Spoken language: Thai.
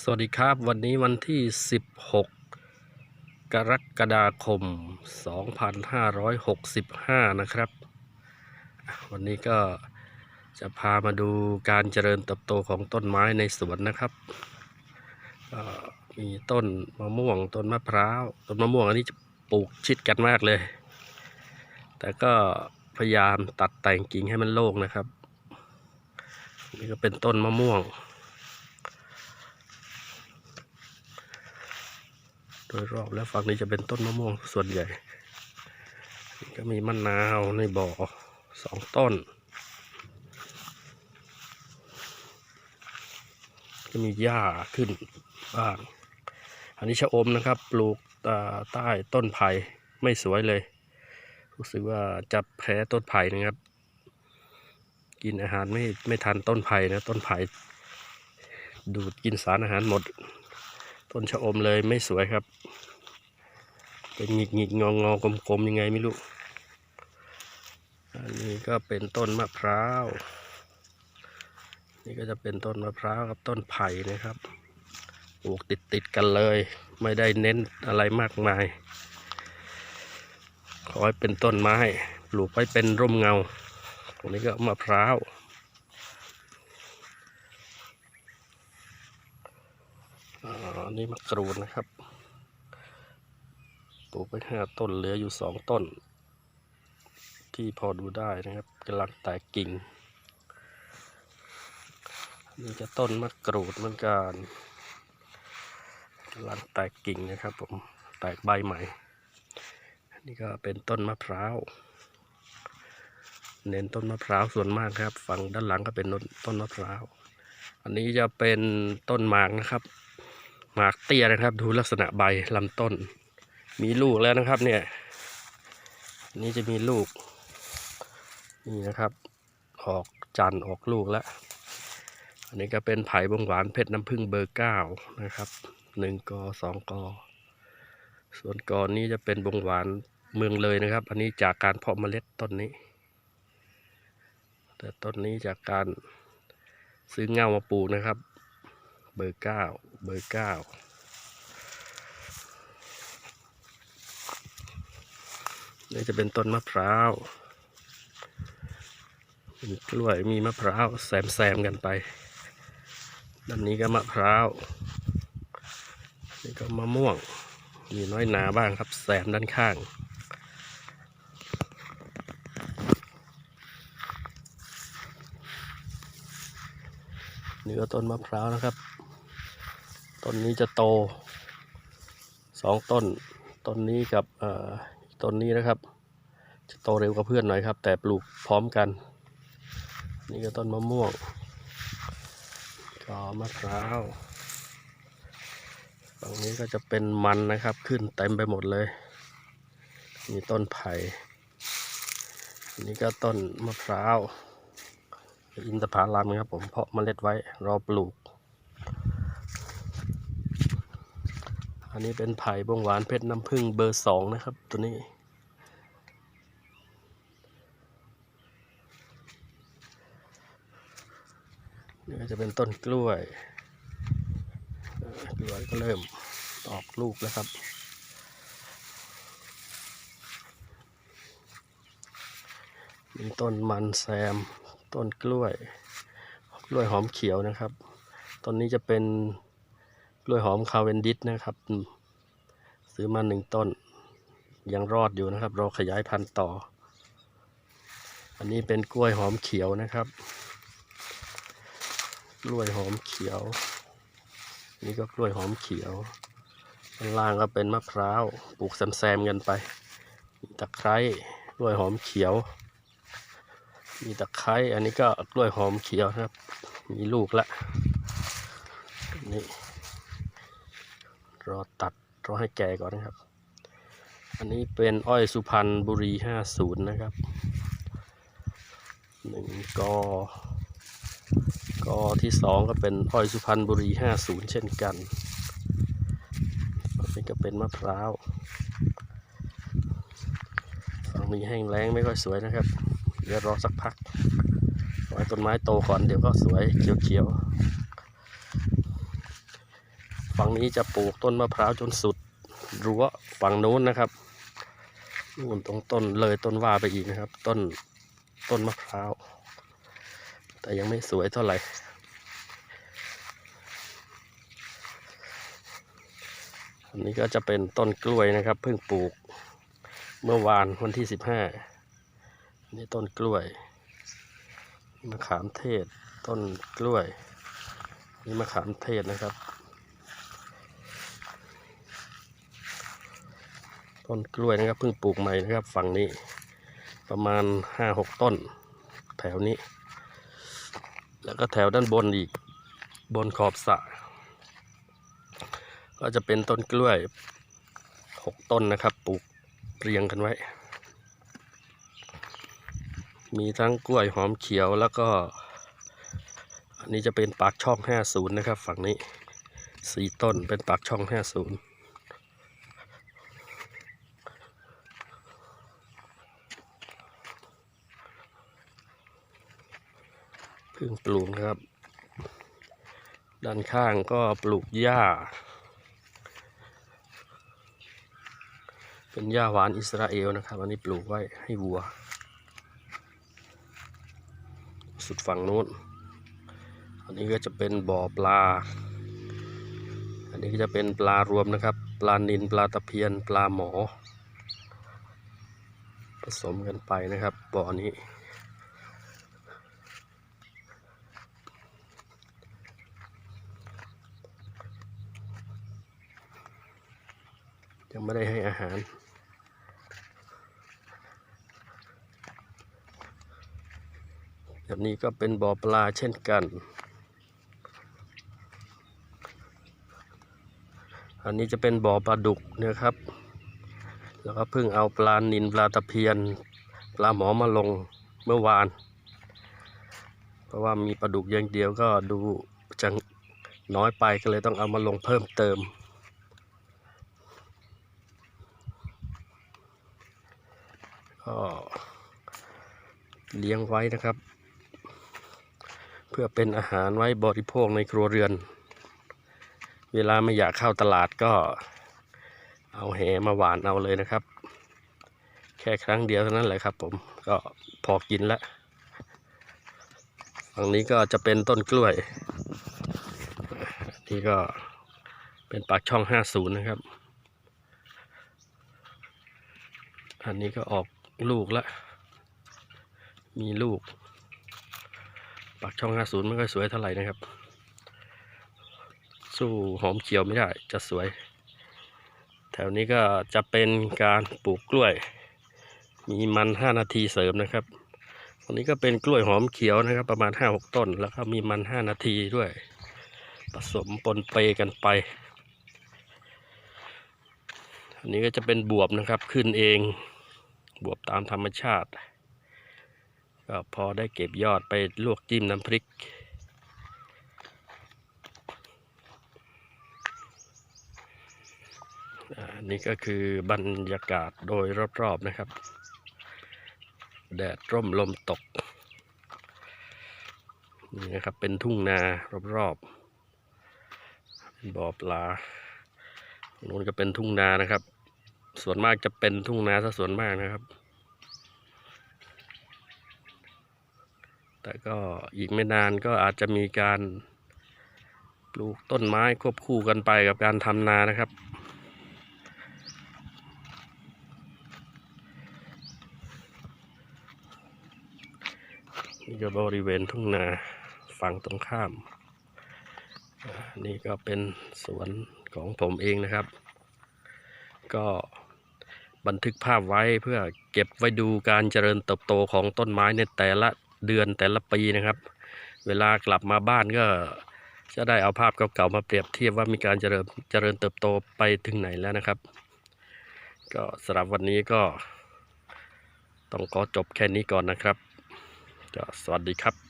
สวัสดีครับวันนี้วันที่ 16 กรกฎาคม 2565 นะครับ วันนี้ก็จะพามาดูการเจริญเติบโตของต้นไม้ในสวนนะครับก็มีต้นมะม่วงต้นมะพร้าวต้นมะม่วงอันนี้จะปลูกชิดกันมากเลย แต่ก็พยายามตัดแต่งกิ่งให้มันโล่งนะครับ นี่ก็เป็นต้นมะม่วง โด ยรอบแล้วฝั่งนี้จะเป็นต้นมะม่วงส่วนใหญ่นี่ก็มีมะนาวในบ่อสองต้น ก็มีหญ้าขึ้นบ้างอันนี้ชะอมนะครับ ปลูกใต้ต้นไผ่ไม่สวยเลย รู้สึกว่าจะแพ้ต้นไผ่นะครับ กินอาหารไม่ไม่ทันต้นไผ่นะ ต้นไผ่ดูดกินสารอาหารหมด ต้นชะอมเลยไม่สวยครับ เป็นหงิกหงิกงองอกลมๆยังไงไม่รู้ อันนี้ก็เป็นต้นมะพร้าว นี่ก็จะเป็นต้นมะพร้าวกับต้นไผ่นะครับปลูกติดติดกันเลย ไม่ได้เน้นอะไรมากมาย ขอให้เป็นต้นไม้ ปลูกไว้เป็นร่มเงา ตรงนี้ก็มะพร้าว อันนี้มะกรูดนะครับ ปลูกไปห้าต้นเหลืออยู่สองต้น ที่พอดูได้นะครับกำลังแตกกิ่งนี่จะต้นมะกรูดเหมือนกันกำลังแตกกิ่งนะครับ ผมแตกใบใหม่นนี้ก็เป็นต้นมะพร้าวเน้นต้นมะพร้าวส่วนมากครับ ฝั่งด้านหลังก็เป็นต้นมะพร้าว อันนี้จะเป็นต้นหมากนะครับ หมากเตี้ยนะครับ ดูลักษณะใบลำต้น มีลูกแล้วนะครับ เนี่ยนนี้จะมีลูก นี่นะครับ ออกจันทร์ออกลูกแล้ว อันนี้ก็เป็นไผ่บงหวานเพชรน้ำผึ้งเบอร์เก้านะครับหนึ่งกอสองกอ ส่วนกอนี้จะเป็นบงหวานเมืองเลยนะครับ อันนี้จากการเพาะเมล็ดต้นนี้ แต่ต้นนี้จากการซื้อเงามาปลูกนะครับ เบอร์เก้าเบอร์เก้านี่จะเป็นต้นมะพร้าวมีกล้วยมีมะพร้าวแซมแซมๆกันไป ด้านนี้ก็มะพร้าวนี่ก็มะม่วง มีน้อยหนาบ้างครับแซมด้านข้างนี่ก็ต้นมะพร้าวนะครับ ต้นนี้จะโตสองต้น ต้นนี้กับต้นนี้นะครับ จะโตเร็วกว่าเพื่อนหน่อยครับ แต่ปลูกพร้อมกัน นี่ก็ต้นมะม่วงก็มะพร้าวฝั่งนี้ก็จะเป็นมันนะครับ ขึ้นเต็มไปหมดเลย มีต้นไผ่นนี้ก็ต้นมะพร้าว อินทผลัมครับผมเพาะเมล็ดไว้รอปลูก อันนี้เป็นไผ่บงหวานเพชรน้ำผึ้งเบอร์สองนะครับ ตัวนี้ นี่จะเป็นต้นกล้วยกล้วยก็เริ่มออกลูกแล้วครับมีต้นมันแซม ต้นกล้วย กล้วยหอมเขียวนะครับ ต้นนี้จะเป็น กล้วยหอมคาเวนดิสนะครับ ซื้อมาหนึ่งต้น ยังรอดอยู่นะครับ รอขยายพันธุ์ต่อ อันนี้เป็นกล้วยหอมเขียวนะครับ กล้วยหอมเขียว นี่ก็กล้วยหอมเขียวข้างล่างก็เป็นมะพร้าวปลูกแซมๆกันไปมีตะไคร้กล้วยหอมเขียว มีตะไคร้อันนี้ก็กล้วยหอมเขียวนะครับ มีลูกละนี่ รอตัดรอให้แก่ก่อนนะครับ อันนี้เป็นอ้อยสุพรรณบุรีห้าศูนย์นะครับหนึ่งกอกอที่สองก็เป็นอ้อยสุพรรณบุรีห้าศูนย์เช่นกันฝั่งนี้ก็เป็นมะพร้าวฝั่งนี้แห้งแล้งไม่ค่อยสวยนะครับเดี๋ยวรอสักพักรอให้ต้นไม้โตก่อนเดี๋ยวก็สวยเขียว ฝั่งนี้จะปลูกต้นมะพร้าวจนสุดรั้วฝั่งนู้นนะครับนู่นตรงต้นเลยต้นว่าไปอีกนะครับ ต้นต้นมะพร้าว แต่ยังไม่สวยเท่าไหร่อันนี้ก็จะเป็นต้นกล้วยนะครับเพิ่งปลูกเมื่อวานวันที่สิบห้านี่ต้นกล้วยมะขามเทศ ต้นกล้วย นี่มะขามเทศนะครับ ต้นกล้วยนะครับเพิ่งปลูกใหม่นะครับ ฝั่งนี้ประมาณห้าหกต้น แถวนี้ แล้วก็แถวด้านบนอีกบนขอบสระก็จะเป็นต้นกล้วยหกต้นนะครับ ปลูกเรียงกันไว้ มีทั้งกล้วยหอมเขียวแล้วก็ อันนี้จะเป็นปากช่อง 50 นะครับ ฝั่งนี้สี่ต้นเป็นปากช่อง 50 เพิ่งปลูกนะครับ ด้านข้างก็ปลูกหญ้า เป็นหญ้าหวานอิสราเอลนะครับ อันนี้ปลูกไว้ให้วัว สุดฝั่งนู้น อันนี้ก็จะเป็นบ่อปลา อันนี้ก็จะเป็นปลารวมนะครับ ปลานินปลาตะเพียนปลาหมอ ผสมกันไปนะครับบ่อนี้ ยังไม่ได้ให้อาหาร แบบนี้ก็เป็นบ่อปลาเช่นกัน อันนี้จะเป็นบ่อปลาดุกนะครับ แล้วก็เพิ่งเอาปลานินปลาตะเพียน ปลาหมอมาลงเมื่อวาน เพราะว่ามีปลาดุกอย่างเดียวก็ดูจะน้อยไปก็เลยต้องเอามาลงเพิ่มเติม ก็เลี้ยงไว้นะครับ เพื่อเป็นอาหารไว้บริโภคในครัวเรือน เวลาไม่อยากเข้าตลาดก็เอาแหมาหวานเอาเลยนะครับ แค่ครั้งเดียวเท่านั้นแหละครับ ผมก็พอกินแล้วฝั่งนี้ก็จะเป็นต้นกล้วยนี่ก็เป็นปากช่อง 50 นะครับ อันนี้ก็ออก ลูกแล้วมีลูก ปากช่อง50ไม่ค่อยสวยเท่าไหร่นะครับ สู้หอมเขียวไม่ได้จะสวย แถวนี้ก็จะเป็นการปลูกกล้วย มีมัน5นาทีเสริมนะครับตรงนี้ก็เป็นกล้วยหอมเขียวนะครับ ประมาณ5-6ต้น แล้วก็มีมัน5นาทีด้วย ผสมปนเปกันไปอันนี้ก็จะเป็นบวบนะครับขึ้นเอง บวบตามธรรมชาติ ก็พอได้เก็บยอดไปลวกจิ้มน้ำพริกอ่านี่ก็คือบรรยากาศโดยรอบๆนะครับ แดดร่มลมตก นี่นะครับเป็นทุ่งนารอบๆบ่อปลาตรงนู้นก็เป็นทุ่งนานะครับ ส่วนมากจะเป็นทุ่งนาซะส่วนมากนะครับ แต่ก็อีกไม่นานก็อาจจะมีการปลูกต้นไม้ควบคู่กันไปกับการทำนานะครับนี่ก็บริเวณทุ่งนาฝั่งตรงข้าม นี่ก็เป็นสวนของผมเองนะครับ ก็ บันทึกภาพไว้เพื่อเก็บไว้ดูการเจริญเติบโตของต้นไม้ในแต่ละเดือนแต่ละปีนะครับ เวลากลับมาบ้านก็จะได้เอาภาพเก่าๆมาเปรียบเทียบว่ามีการเจริญเจริญเติบโตไปถึงไหนแล้วนะครับ ก็สำหรับวันนี้ก็ต้องขอจบแค่นี้ก่อนนะครับก็สวัสดีครับ